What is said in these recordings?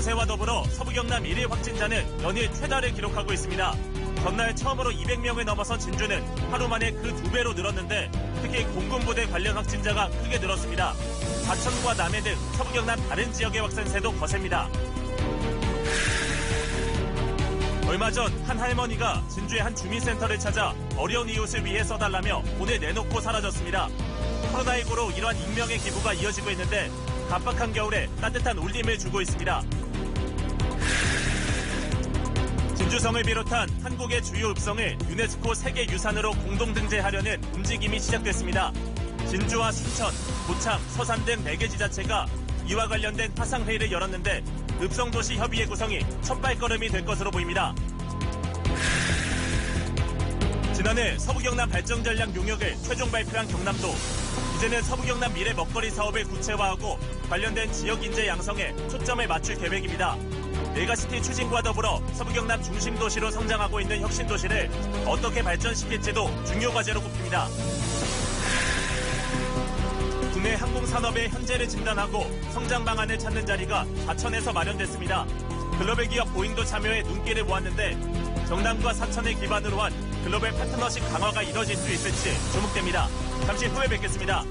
코로나19 확산세와 더불어 서부 경남 1일 확진자는 연일 최다를 기록하고 있습니다. 전날 처음으로 200명을 넘어선 진주는 하루 만에 그 두 배로 늘었는데 특히 공군부대 관련 확진자가 크게 늘었습니다. 과천과 남해 등 서부 경남 다른 지역의 확산세도 거셉니다. 얼마 전 한 할머니가 진주의 한 주민센터를 찾아 어려운 이웃을 위해 써달라며 돈을 내놓고 사라졌습니다. 코로나19로 이러한 익명의 기부가 이어지고 있는데 갑박한 겨울에 따뜻한 울림을 주고 있습니다. 진주성을 비롯한 한국의 주요 읍성을 유네스코 세계유산으로 공동 등재하려는 움직임이 시작됐습니다. 진주와 순천, 고창, 서산 등 4개 지자체가 이와 관련된 화상회의를 열었는데 읍성도시 협의회 구성이 첫 발걸음이 될 것으로 보입니다. 지난해 서부경남 발전전략 용역을 최종 발표한 경남도 이제는 서부경남 미래 먹거리 사업을 구체화하고 관련된 지역 인재 양성에 초점을 맞출 계획입니다. 메가시티 추진과 더불어 서부경남 중심 도시로 성장하고 있는 혁신 도시를 어떻게 발전시킬지도 중요 과제로 꼽힙니다. 국내 항공산업의 현재를 진단하고 성장 방안을 찾는 자리가 사천에서 마련됐습니다. 글로벌 기업 보잉도 참여해 눈길을 모았는데 경남과 사천을 기반으로 한 글로벌 파트너십 강화가 이뤄질 수 있을지 주목됩니다. 잠시 후에 뵙겠습니다.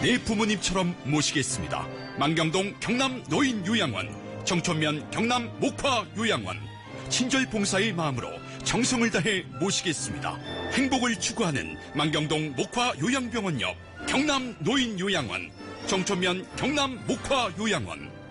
내 부모님처럼 모시겠습니다. 만경동 경남 노인 요양원, 정촌면 경남 목화 요양원, 친절 봉사의 마음으로 정성을 다해 모시겠습니다. 행복을 추구하는 만경동 목화 요양병원 옆 경남 노인 요양원, 정촌면 경남 목화 요양원.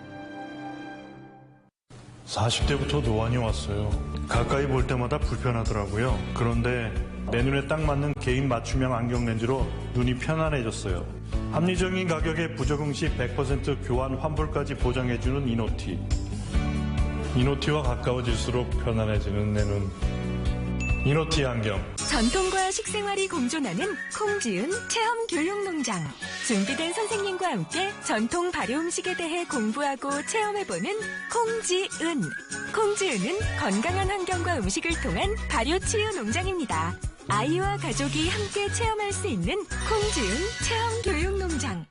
40대부터 노안이 왔어요. 가까이 볼 때마다 불편하더라고요. 그런데 내 눈에 딱 맞는 개인 맞춤형 안경 렌즈로 눈이 편안해졌어요. 합리적인 가격에 부적응 시 100% 교환 환불까지 보장해주는 이노티. 이노티와 가까워질수록 편안해지는 내 눈. 이노티 안경. 전통과 식생활이 공존하는 콩지은 체험 교육농장. 준비된 선생님과 함께 전통 발효 음식에 대해 공부하고 체험해보는 콩지은. 콩지은은 건강한 환경과 음식을 통한 발효 치유 농장입니다. 아이와 가족이 함께 체험할 수 있는 콩지은 체험 교육농장.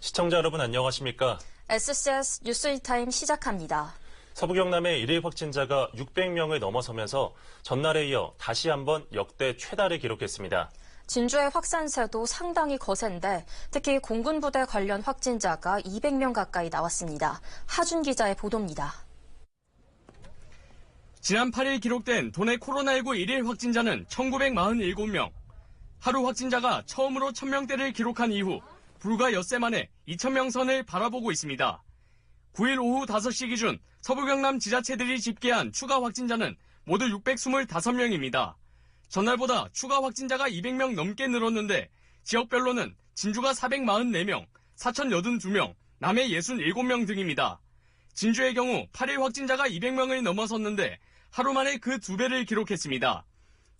시청자 여러분 안녕하십니까? SCS 뉴스이타임 시작합니다. 서부 경남의 일일 확진자가 600명을 넘어서면서 전날에 이어 다시 한번 역대 최다를 기록했습니다. 진주의 확산세도 상당히 거센데 특히 공군부대 관련 확진자가 200명 가까이 나왔습니다. 하준 기자의 보도입니다. 지난 8일 기록된 도내 코로나19 일일 확진자는 1947명. 하루 확진자가 처음으로 1000명대를 기록한 이후 불과 엿새 만에 2000명 선을 바라보고 있습니다. 9일 오후 5시 기준 서부 경남 지자체들이 집계한 추가 확진자는 모두 625명입니다. 전날보다 추가 확진자가 200명 넘게 늘었는데 지역별로는 진주가 444명, 사천 82명, 남해 67명 등입니다. 진주의 경우 8일 확진자가 200명을 넘어섰는데 하루 만에 그 두 배를 기록했습니다.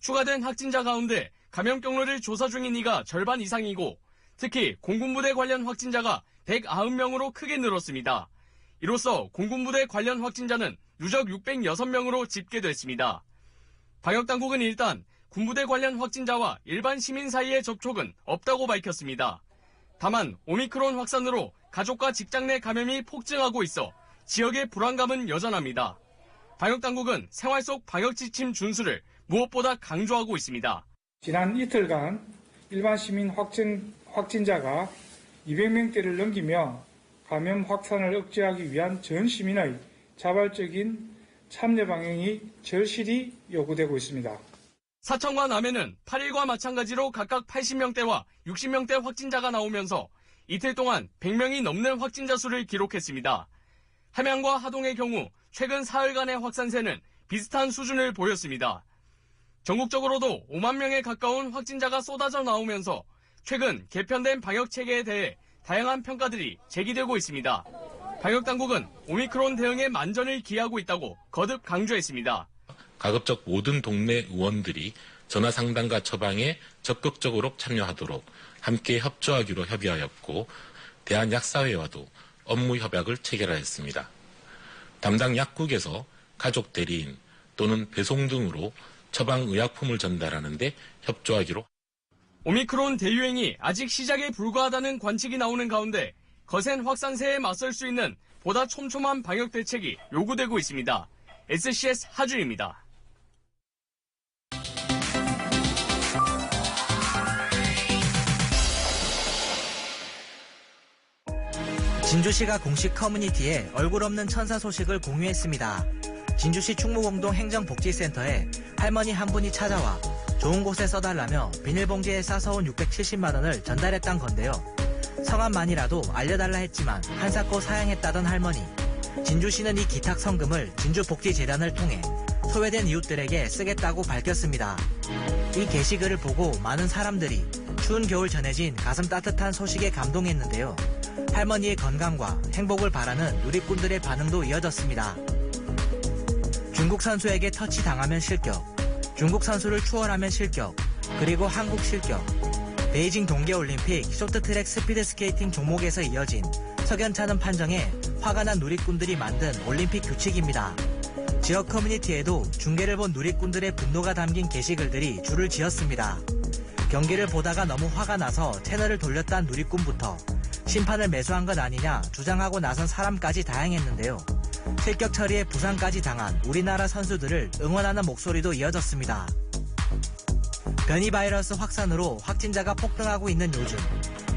추가된 확진자 가운데 감염 경로를 조사 중인 이가 절반 이상이고 특히 공군부대 관련 확진자가 190명으로 크게 늘었습니다. 이로써 공군부대 관련 확진자는 누적 606명으로 집계됐습니다. 방역당국은 일단 군부대 관련 확진자와 일반 시민 사이의 접촉은 없다고 밝혔습니다. 다만 오미크론 확산으로 가족과 직장 내 감염이 폭증하고 있어 지역의 불안감은 여전합니다. 방역당국은 생활 속 방역 지침 준수를 무엇보다 강조하고 있습니다. 지난 이틀간 일반 시민 확진, 확진자가 200명대를 넘기며 감염 확산을 억제하기 위한 전 시민의 자발적인 참여 방향이 절실히 요구되고 있습니다. 사천과 남해는 8일과 마찬가지로 각각 80명대와 60명대 확진자가 나오면서 이틀 동안 100명이 넘는 확진자 수를 기록했습니다. 함양과 하동의 경우 최근 사흘간의 확산세는 비슷한 수준을 보였습니다. 전국적으로도 5만 명에 가까운 확진자가 쏟아져 나오면서 최근 개편된 방역 체계에 대해 다양한 평가들이 제기되고 있습니다. 방역 당국은 오미크론 대응에 만전을 기하고 있다고 거듭 강조했습니다. 가급적 모든 동네 의원들이 전화 상담과 처방에 적극적으로 참여하도록 함께 협조하기로 협의하였고 대한약사회와도 업무 협약을 체결하였습니다. 담당 약국에서 가족 대리인 또는 배송 등으로 처방 의약품을 전달하는데 협조하기로 오미크론 대유행이 아직 시작에 불과하다는 관측이 나오는 가운데 거센 확산세에 맞설 수 있는 보다 촘촘한 방역 대책이 요구되고 있습니다. SCS 하주입니다. 진주시가 공식 커뮤니티에 얼굴 없는 천사 소식을 공유했습니다. 진주시 충무공동 행정복지센터에 할머니 한 분이 찾아와 좋은 곳에 써달라며 비닐봉지에 싸서 온 670만 원을 전달했단 건데요. 성함만이라도 알려달라 했지만 한사코 사양했다던 할머니. 진주시는 이 기탁 성금을 진주복지재단을 통해 소외된 이웃들에게 쓰겠다고 밝혔습니다. 이 게시글을 보고 많은 사람들이 추운 겨울 전해진 가슴 따뜻한 소식에 감동했는데요. 할머니의 건강과 행복을 바라는 누리꾼들의 반응도 이어졌습니다. 중국 선수에게 터치 당하면 실격, 중국 선수를 추월하면 실격, 그리고 한국 실격. 베이징 동계올림픽 쇼트트랙 스피드 스케이팅 종목에서 이어진 석연찮은 판정에 화가 난 누리꾼들이 만든 올림픽 규칙입니다. 지역 커뮤니티에도 중계를 본 누리꾼들의 분노가 담긴 게시글들이 줄을 지었습니다. 경기를 보다가 너무 화가 나서 채널을 돌렸다는 누리꾼부터 심판을 매수한 것 아니냐 주장하고 나선 사람까지 다양했는데요. 실격 처리에 부상까지 당한 우리나라 선수들을 응원하는 목소리도 이어졌습니다. 변이 바이러스 확산으로 확진자가 폭등하고 있는 요즘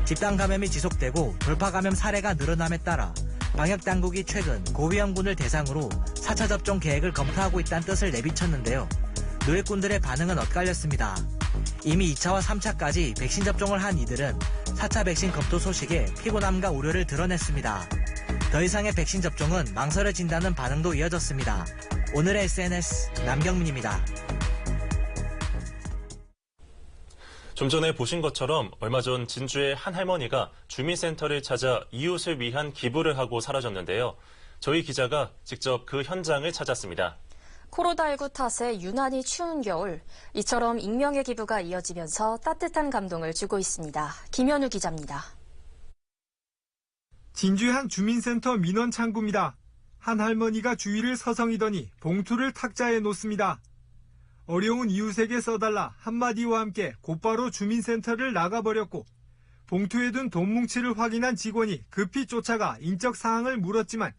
집단 감염이 지속되고 돌파 감염 사례가 늘어남에 따라 방역 당국이 최근 고위험군을 대상으로 4차 접종 계획을 검토하고 있다는 뜻을 내비쳤는데요. 누리꾼들의 반응은 엇갈렸습니다. 이미 2차와 3차까지 백신 접종을 한 이들은 4차 백신 검토 소식에 피곤함과 우려를 드러냈습니다. 더 이상의 백신 접종은 망설여진다는 반응도 이어졌습니다. 오늘의 SNS 남경민입니다. 좀 전에 보신 것처럼 얼마 전 진주의 한 할머니가 주민센터를 찾아 이웃을 위한 기부를 하고 사라졌는데요. 저희 기자가 직접 그 현장을 찾았습니다. 코로나19 탓에 유난히 추운 겨울, 이처럼 익명의 기부가 이어지면서 따뜻한 감동을 주고 있습니다. 김현우 기자입니다. 진주의 한 주민센터 민원 창구입니다. 한 할머니가 주위를 서성이더니 봉투를 탁자에 놓습니다. 어려운 이웃에게 써달라 한마디와 함께 곧바로 주민센터를 나가버렸고 봉투에 둔 돈 뭉치를 확인한 직원이 급히 쫓아가 인적 사항을 물었지만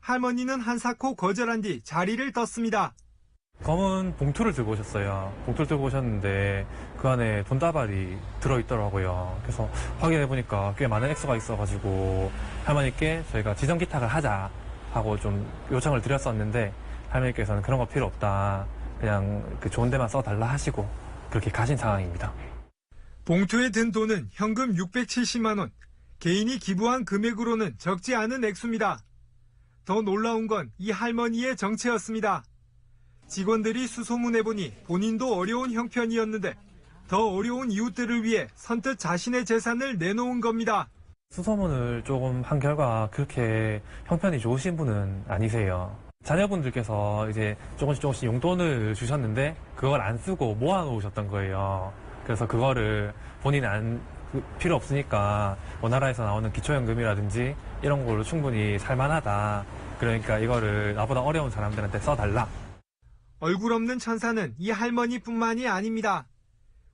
할머니는 한사코 거절한 뒤 자리를 떴습니다. 검은 봉투를 들고 오셨어요. 봉투를 들고 오셨는데 그 안에 돈다발이 들어있더라고요. 그래서 확인해보니까 꽤 많은 액수가 있어가지고 할머니께 저희가 지정 기탁을 하자 하고 좀 요청을 드렸었는데 할머니께서는 그런 거 필요 없다. 그냥 그 좋은 데만 써달라 하시고 그렇게 가신 상황입니다. 봉투에 든 돈은 현금 670만 원. 개인이 기부한 금액으로는 적지 않은 액수입니다. 더 놀라운 건 이 할머니의 정체였습니다. 직원들이 수소문해보니 본인도 어려운 형편이었는데 더 어려운 이웃들을 위해 선뜻 자신의 재산을 내놓은 겁니다. 수소문을 조금 한 결과 그렇게 형편이 좋으신 분은 아니세요. 자녀분들께서 이제 조금씩 조금씩 용돈을 주셨는데 그걸 안 쓰고 모아놓으셨던 거예요. 그래서 그거를 본인 안 그, 필요 없으니까 뭐 나라에서 나오는 기초연금이라든지 이런 걸로 충분히 살만하다. 그러니까 이거를 나보다 어려운 사람들한테 써달라. 얼굴 없는 천사는 이 할머니뿐만이 아닙니다.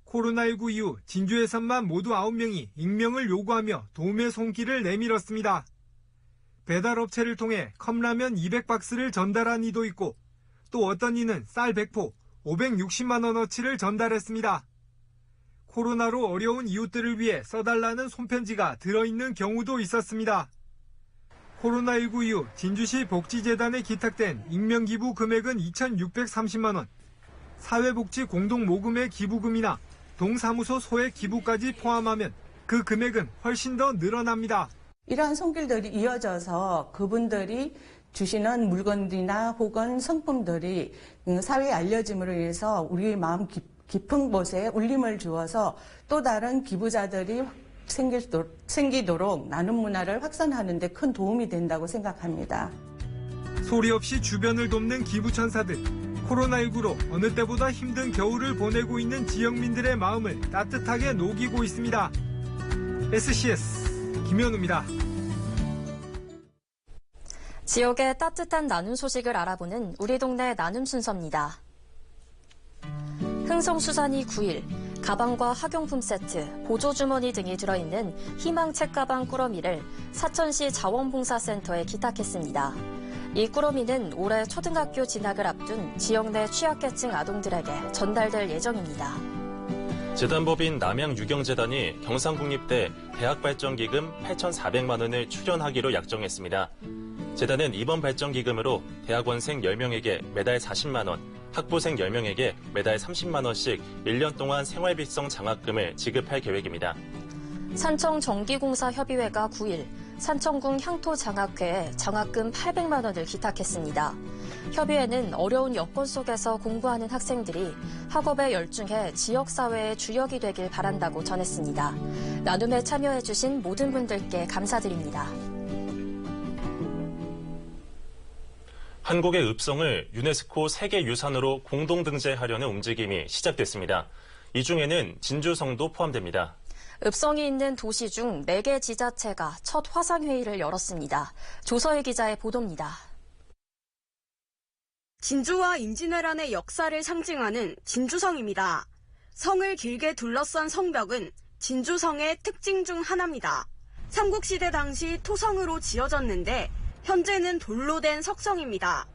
코로나19 이후 진주에선만 모두 9명이 익명을 요구하며 도움의 손길을 내밀었습니다. 배달업체를 통해 컵라면 200박스를 전달한 이도 있고 또 어떤 이는 쌀 100포 560만원어치를 전달했습니다. 코로나로 어려운 이웃들을 위해 써달라는 손편지가 들어있는 경우도 있었습니다. 코로나19 이후 진주시 복지재단에 기탁된 익명기부 금액은 2,630만 원, 사회복지 공동모금의 기부금이나 동사무소 소액 기부까지 포함하면 그 금액은 훨씬 더 늘어납니다. 이러한 손길들이 이어져서 그분들이 주시는 물건들이나 혹은 상품들이 사회에 알려짐으로 인해서 우리 마음 깊은 곳에 울림을 주어서 또 다른 기부자들이 생기도록 나눔 문화를 확산하는 데 큰 도움이 된다고 생각합니다. 소리 없이 주변을 돕는 기부천사들. 코로나19로 어느 때보다 힘든 겨울을 보내고 있는 지역민들의 마음을 따뜻하게 녹이고 있습니다. SCS 김현우입니다. 지역의 따뜻한 나눔 소식을 알아보는 우리 동네 나눔 순서입니다. 흥성수산이 9일 가방과 학용품 세트, 보조주머니 등이 들어있는 희망 책가방 꾸러미를 사천시 자원봉사센터에 기탁했습니다. 이 꾸러미는 올해 초등학교 진학을 앞둔 지역 내 취약계층 아동들에게 전달될 예정입니다. 재단법인 남양유경재단이 경상국립대 대학발전기금 8,400만 원을 출연하기로 약정했습니다. 재단은 이번 발전기금으로 대학원생 10명에게 매달 40만 원, 학부생 10명에게 매달 30만 원씩 1년 동안 생활비성 장학금을 지급할 계획입니다. 산청정기공사 협의회가 9일 산청군 향토장학회에 장학금 800만 원을 기탁했습니다. 협의회는 어려운 여건 속에서 공부하는 학생들이 학업에 열중해 지역사회의 주역이 되길 바란다고 전했습니다. 나눔에 참여해주신 모든 분들께 감사드립니다. 한국의 읍성을 유네스코 세계유산으로 공동 등재하려는 움직임이 시작됐습니다. 이 중에는 진주성도 포함됩니다. 읍성이 있는 도시 중 4개 지자체가 첫 화상회의를 열었습니다. 조서희 기자의 보도입니다. 진주와 임진왜란의 역사를 상징하는 진주성입니다. 성을 길게 둘러싼 성벽은 진주성의 특징 중 하나입니다. 삼국시대 당시 토성으로 지어졌는데 현재는 돌로 된 석성입니다.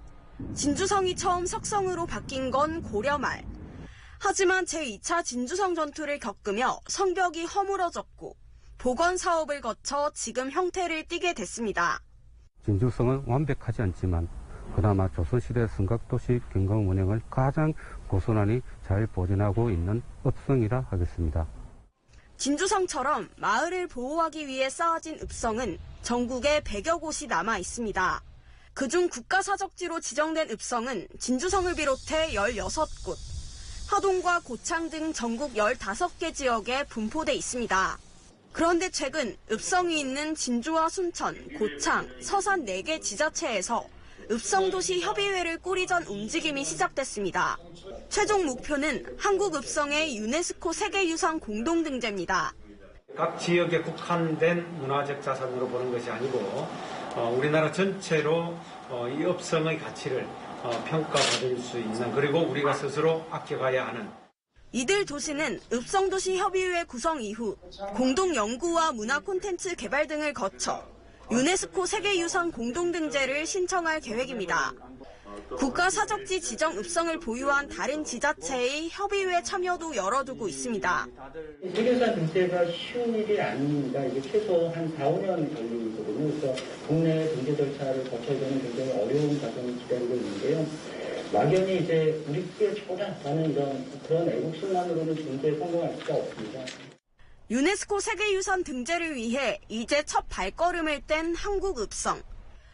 진주성이 처음 석성으로 바뀐 건 고려 말. 하지만 제2차 진주성 전투를 겪으며 성벽이 허물어졌고 복원 사업을 거쳐 지금 형태를 띠게 됐습니다. 진주성은 완벽하지 않지만 그나마 조선시대 성곽도시 경강 운영을 가장 고스란히 잘 보존하고 있는 읍성이라 하겠습니다. 진주성처럼 마을을 보호하기 위해 쌓아진 읍성은 전국에 100여 곳이 남아 있습니다. 그중 국가사적지로 지정된 읍성은 진주성을 비롯해 16곳, 하동과 고창 등 전국 15개 지역에 분포돼 있습니다. 그런데 최근 읍성이 있는 진주와 순천, 고창, 서산 4개 지자체에서 읍성도시 협의회를 꾸리던 움직임이 시작됐습니다. 최종 목표는 한국 읍성의 유네스코 세계유산 공동등재입니다. 각 지역에 국한된 문화적 자산으로 보는 것이 아니고 어, 우리나라 전체로 어, 이 읍성의 가치를 어, 평가받을 수 있는 그리고 우리가 스스로 아껴가야 하는 이들 도시는 읍성도시 협의회 구성 이후 공동 연구와 문화 콘텐츠 개발 등을 거쳐 유네스코 세계유산 공동등재를 신청할 계획입니다. 국가사적지 지정 읍성을 보유한 다른 지자체의 협의회 참여도 열어두고 있습니다. 세계유산 등재가 쉬운 일이 아닙니다. 이게 최소 한 4, 5년 걸리거든요. 그래서 국내 등재 절차를 거쳐야 되는 굉장히 어려운 과정이 기다리고 있는데요. 막연히 이제 우리께 초라하는 이런 그런 애국심만으로는 등재에 성공할 수가 없습니다. 유네스코 세계유산 등재를 위해 이제 첫 발걸음을 뗀 한국 읍성.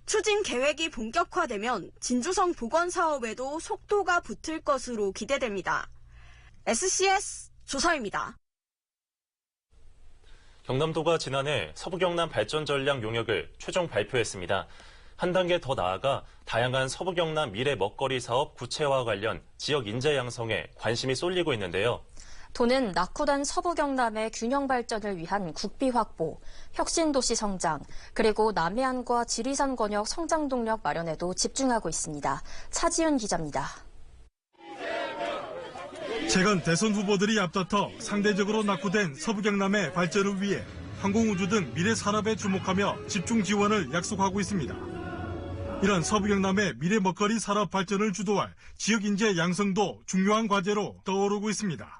추진 계획이 본격화되면 진주성 복원 사업에도 속도가 붙을 것으로 기대됩니다. SCS 조서입니다. 경남도가 지난해 서부경남 발전 전략 용역을 최종 발표했습니다. 한 단계 더 나아가 다양한 서부경남 미래 먹거리 사업 구체화 관련 지역 인재 양성에 관심이 쏠리고 있는데요. 도는 낙후된 서부 경남의 균형 발전을 위한 국비 확보, 혁신 도시 성장, 그리고 남해안과 지리산 권역 성장 동력 마련에도 집중하고 있습니다. 차지윤 기자입니다. 최근 대선 후보들이 앞다퉈 상대적으로 낙후된 서부 경남의 발전을 위해 항공우주 등 미래 산업에 주목하며 집중 지원을 약속하고 있습니다. 이런 서부 경남의 미래 먹거리 산업 발전을 주도할 지역 인재 양성도 중요한 과제로 떠오르고 있습니다.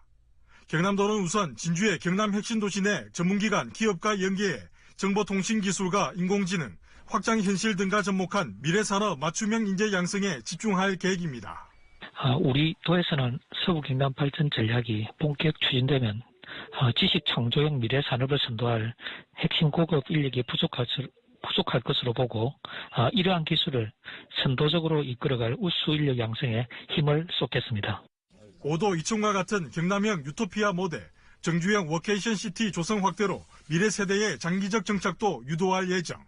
경남도는 우선 진주의 경남 핵심 도시 내 전문기관 기업과 연계해 정보통신기술과 인공지능, 확장현실 등과 접목한 미래산업 맞춤형 인재 양성에 집중할 계획입니다. 우리 도에서는 서부 경남 발전 전략이 본격 추진되면 지식 창조형 미래 산업을 선도할 핵심 고급 인력이 부족할, 부족할 것으로 보고 이러한 기술을 선도적으로 이끌어갈 우수 인력 양성에 힘을 쏟겠습니다. 오도 이천과 같은 경남형 유토피아 모델, 정주형 워케이션 시티 조성 확대로 미래 세대의 장기적 정착도 유도할 예정.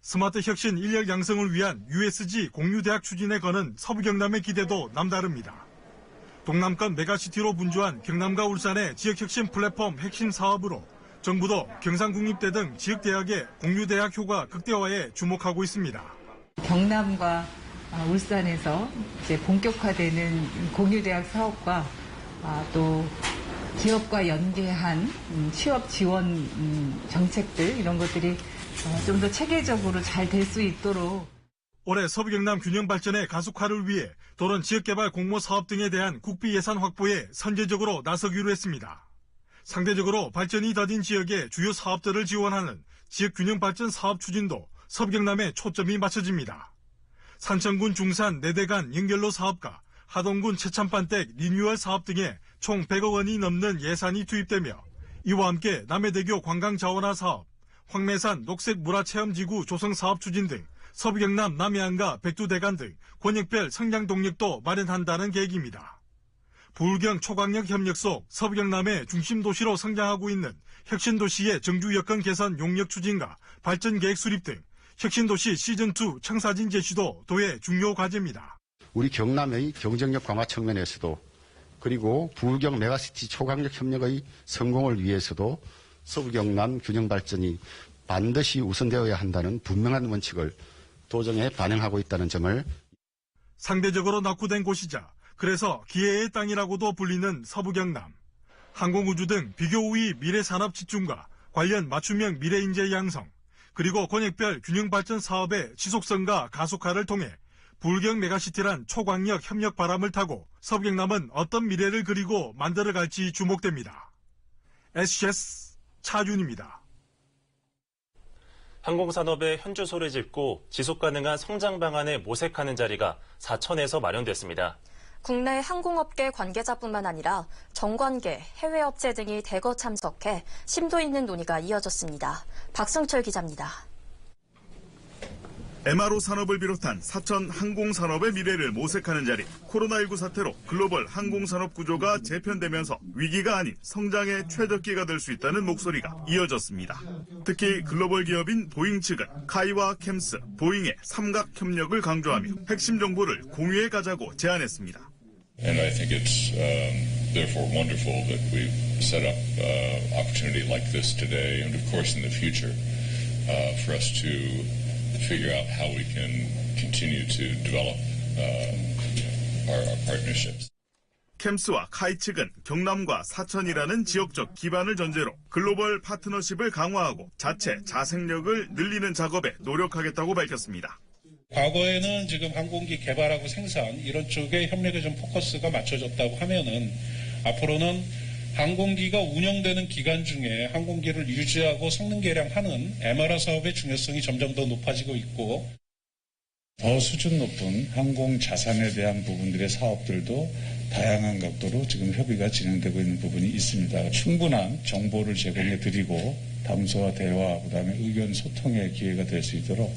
스마트 혁신 인력 양성을 위한 USG 공유대학 추진에 거는 서부 경남의 기대도 남다릅니다. 동남권 메가시티로 분주한 경남과 울산의 지역혁신 플랫폼 핵심 사업으로 정부도 경상국립대 등 지역대학의 공유대학 효과 극대화에 주목하고 있습니다. 경남과 울산에서 이제 본격화되는 공유대학 사업과 또 기업과 연계한 음, 취업 지원 음, 정책들 이런 것들이 좀 더 체계적으로 잘 될 수 있도록 올해 서부경남 균형 발전의 가속화를 위해 도론 지역개발 공모 사업 등에 대한 국비 예산 확보에 선제적으로 나서기로 했습니다. 상대적으로 발전이 더딘 지역의 주요 사업들을 지원하는 지역 균형 발전 사업 추진도 서부경남에 초점이 맞춰집니다. 산천군 중산 내대간 연결로 사업과 하동군 최참반댁 리뉴얼 사업 등에 총 100억 원이 넘는 예산이 투입되며 이와 함께 남해대교 관광자원화 사업, 황매산 녹색 문화체험지구 조성 사업 추진 등 서부 경남 남해안과 백두대간 등 권역별 성장 동력도 마련한다는 계획입니다. 불경 초강력 협력 속 서부 경남의 중심 도시로 성장하고 있는 혁신 도시의 정주 여건 개선 용역 추진과 발전 계획 수립 등 혁신도시 시즌2 청사진 제시도 도의 중요 과제입니다. 우리 경남의 경쟁력 강화 측면에서도 그리고 부경 메가시티 초강력 협력의 성공을 위해서도 서부경남 균형 발전이 반드시 우선되어야 한다는 분명한 원칙을 도정에 반영하고 있다는 점을 상대적으로 낙후된 곳이자 그래서 기회의 땅이라고도 불리는 서부경남. 항공우주 등 비교 우위 미래 산업 집중과 관련 맞춤형 미래 인재 양성, 그리고 권역별 균형 발전 사업의 지속성과 가속화를 통해 불경 메가시티란 초광력 협력 바람을 타고 서부경남은 어떤 미래를 그리고 만들어갈지 주목됩니다. SCS 차준입니다. 항공산업의 현주소를 짓고 지속가능한 성장 방안을 모색하는 자리가 사천에서 마련됐습니다. 국내 항공업계 관계자뿐만 아니라 정관계, 해외업체 등이 대거 참석해 심도 있는 논의가 이어졌습니다. 박승철 기자입니다. MRO 산업을 비롯한 사천 항공산업의 미래를 모색하는 자리. 코로나19 사태로 글로벌 항공산업 구조가 재편되면서 위기가 아닌 성장의 최적기가 될 수 있다는 목소리가 이어졌습니다. 특히 글로벌 기업인 보잉 측은 카이와 캠스, 보잉의 삼각 협력을 강조하며 핵심 정보를 공유해 가자고 제안했습니다. And I think it's um, therefore wonderful that we've set up uh, opportunity like this today, and of course in the future, uh, for us to figure out how we can continue to develop uh, our, our partnerships. 캠스와 카이 측은 경남과 사천이라는 지역적 기반을 전제로 글로벌 파트너십을 강화하고 자체 자생력을 늘리는 작업에 노력하겠다고 밝혔습니다. 과거에는 지금 항공기 개발하고 생산 이런 쪽에 협력에 좀 포커스가 맞춰졌다고 하면은 앞으로는 항공기가 운영되는 기간 중에 항공기를 유지하고 성능 개량하는 MRO 사업의 중요성이 점점 더 높아지고 있고 더 수준 높은 항공 자산에 대한 부분들의 사업들도 다양한 각도로 지금 협의가 진행되고 있는 부분이 있습니다. 충분한 정보를 제공해 드리고 담소와 대화, 그다음에 의견 소통의 기회가 될 수 있도록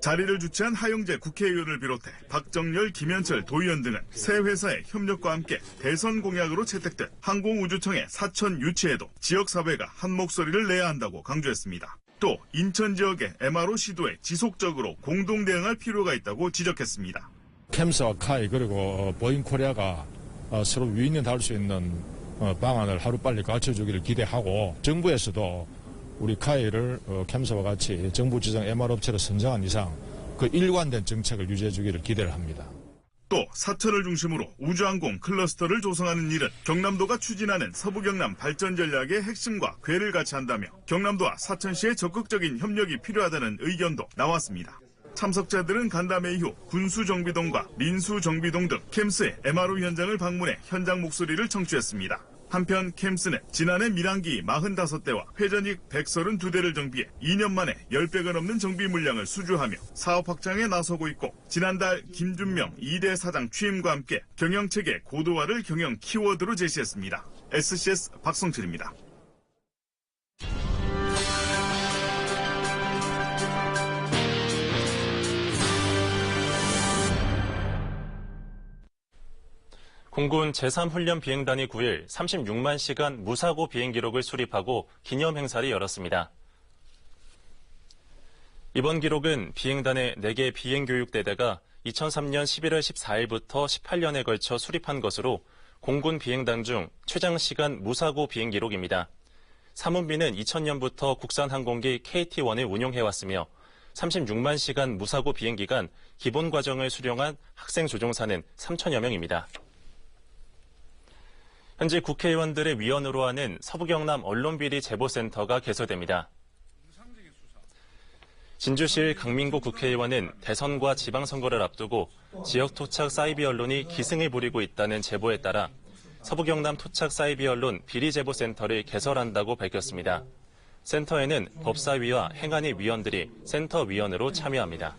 자리를 주최한 하영재 국회의원을 비롯해 박정열, 김현철 도의원 등은 새 회사의 협력과 함께 대선 공약으로 채택된 항공우주청의 사천 유치에도 지역사회가 한 목소리를 내야 한다고 강조했습니다. 또 인천 지역의 MRO 시도에 지속적으로 공동 대응할 필요가 있다고 지적했습니다. 캠스와 카이 그리고 보잉 코리아가 어, 서로 위인을 수 있는 어, 방안을 하루빨리 갖춰주기를 기대하고 정부에서도 우리 카이를 어, 캠스와 같이 정부 지정 MR 업체로 선정한 이상 그 일관된 정책을 유지해 주기를 기대를 합니다. 또 사천을 중심으로 우주항공 클러스터를 조성하는 일은 경남도가 추진하는 서부경남 발전 전략의 핵심과 궤를 같이 한다며 경남도와 사천시의 적극적인 협력이 필요하다는 의견도 나왔습니다. 참석자들은 간담회 이후 군수정비동과 민수정비동 등 캠스의 MRO 현장을 방문해 현장 목소리를 청취했습니다. 한편 캠스는 지난해 밀항기 45대와 회전익 132대를 정비해 2년 만에 10배가 넘는 정비 물량을 수주하며 사업 확장에 나서고 있고 지난달 김준명 2대 사장 취임과 함께 경영체계 고도화를 경영 키워드로 제시했습니다. SCS 박성철입니다. 공군 제3훈련 비행단이 9일 36만 시간 무사고 비행 기록을 수립하고 기념 행사를 열었습니다. 이번 기록은 비행단의 4개 비행교육대대가 2003년 11월 14일부터 18년에 걸쳐 수립한 것으로 공군 비행단 중 최장 시간 무사고 비행 기록입니다. 사문비는 2000년부터 국산 항공기 KT-1을 운용해왔으며 36만 시간 무사고 비행 기간 기본 과정을 수령한 학생 조종사는 3천여 명입니다. 현재 국회의원들의 위원으로 하는 서부경남 언론비리 제보센터가 개소됩니다. 진주시 강민구 국회의원은 대선과 지방선거를 앞두고 지역 토착 사이비 언론이 기승을 부리고 있다는 제보에 따라 서부경남 토착 사이비 언론 비리제보센터를 개설한다고 밝혔습니다. 센터에는 법사위와 행안위 위원들이 센터 위원으로 참여합니다.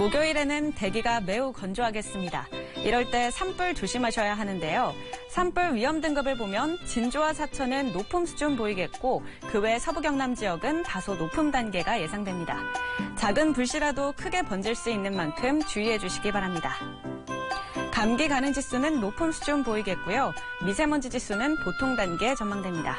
목요일에는 대기가 매우 건조하겠습니다. 이럴 때 산불 조심하셔야 하는데요. 산불 위험 등급을 보면 진주와 사천은 높음 수준 보이겠고 그 외 서부 경남 지역은 다소 높음 단계가 예상됩니다. 작은 불씨라도 크게 번질 수 있는 만큼 주의해 주시기 바랍니다. 감기 가는 지수는 높음 수준 보이겠고요. 미세먼지 지수는 보통 단계 전망됩니다.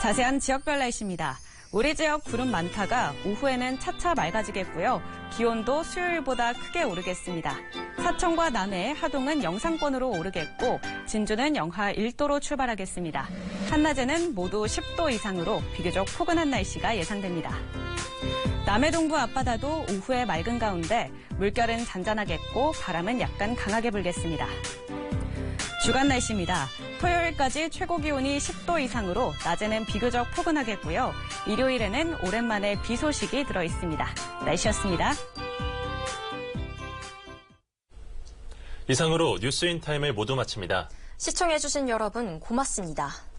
자세한 지역별 날씨입니다. 우리 지역 구름 많다가 오후에는 차차 맑아지겠고요. 기온도 수요일보다 크게 오르겠습니다. 사천과 남해, 하동은 영상권으로 오르겠고 진주는 영하 1도로 출발하겠습니다. 한낮에는 모두 10도 이상으로 비교적 포근한 날씨가 예상됩니다. 남해 동부 앞바다도 오후에 맑은 가운데 물결은 잔잔하겠고 바람은 약간 강하게 불겠습니다. 주간 날씨입니다. 토요일까지 최고 기온이 10도 이상으로 낮에는 비교적 포근하겠고요. 일요일에는 오랜만에 비 소식이 들어 있습니다. 날씨였습니다. 이상으로 뉴스인 타임을 모두 마칩니다. 시청해주신 여러분 고맙습니다.